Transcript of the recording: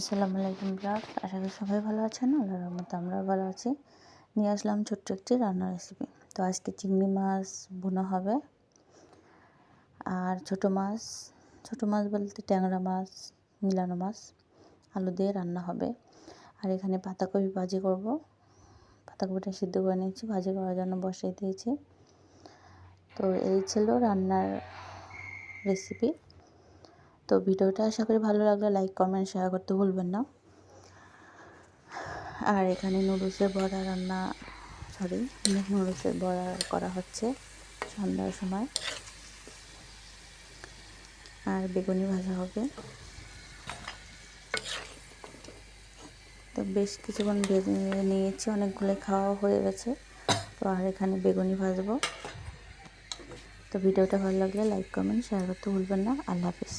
আসসালামু আলাইকুম ব্লগ। আশা করি সবাই ভালো আছেন, আল্লাহর রহমতে আমরাও ভালো আছি। নিয়ে আসলাম ছোট্ট একটি রান্নার রেসিপি তো আজকে চিংড়ি মাছ বোনা হবে। আর ছোট মাছ ছোট মাছ বলতে ট্যাংরা মাছ, মিলানো মাছ, আলু দিয়ে রান্না হবে। আর এখানে পাতাকপি ভাজি করব। পাতাকপিটা সিদ্ধ করে নিয়েছি, ভাজি করার জন্য বসিয়ে দিয়েছি। তো এই ছিল রান্নার রেসিপি তো ভিডিওটা আশা করি ভালো লাগলে। লাইক কমেন্ট শেয়ার করতে ভুলবেন না। আর এখানে নুডলসের বড়া রান্না সরি নুডলসের বড়া করা হচ্ছে সন্ধ্যার সময়। আর বেগুনি ভাজা হবে। তো বেশ কিছুক্ষণ ভেজে নিয়েছি অনেকগুলো খাওয়া হয়ে গেছে। তো আর এখানে বেগুনি ভাজবো। তো ভিডিওটা ভালো লাগলে লাইক কমেন্ট শেয়ার করতে ভুলবেন না। আল্লাহ হাফিজ।